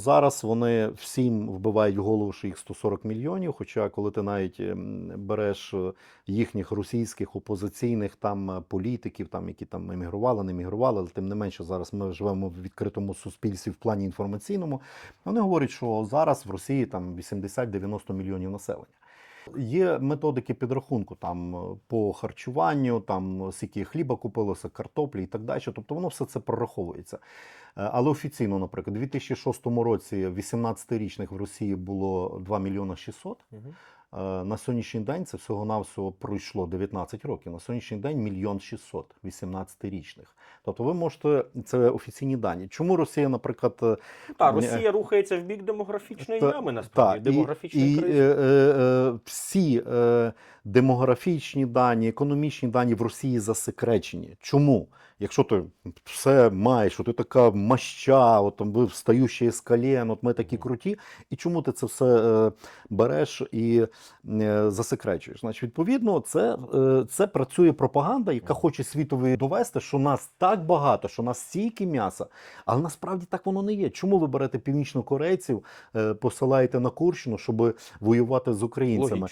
Зараз вони всім вбивають голову, що їх 140 мільйонів. Хоча, коли ти навіть ем, береш е, їхніх російських опозиційних там е, політиків, там які там емігрували, не емігрували, але тим не менше зараз ми живемо в відкритому суспільстві в плані інформаційному. Вони говорять, що зараз в Росії там 80-90 мільйонів населення. Є методики підрахунку там е, по харчуванню, там скільки хліба купилося, картоплі і так далі. Тобто воно все це прораховується. Е, Але офіційно, наприклад, у 2006 році 18-річних в Росії було 2 мільйона 600. Мгм. Е, На сьогоднішній день це всього-навсього пройшло 19 років. На сьогоднішній день мільйон 600 18-річних. Тобто ви можете, це офіційні дані. Чому Росія, наприклад, е, Та. Росія рухається в бік демографічної Та- ями, насправді, Так, демографічної і, і, кризи. е, е, всі е, демографічні дані, економічні дані в Росії засекречені. Чому? Якщо ти все маєш, що ти така маща, от там ви встаючі з колін, от ми такі круті, і чому ти це все е, береш і е, засекречуєш? Значить, відповідно, це, е, це працює пропаганда, яка хоче світові довести, що нас так багато, що нас стільки м'яса, але насправді так воно не є. Чому ви берете північнокорейців, е, посилаєте на Курщину, щоб воювати з українцями? Логічно.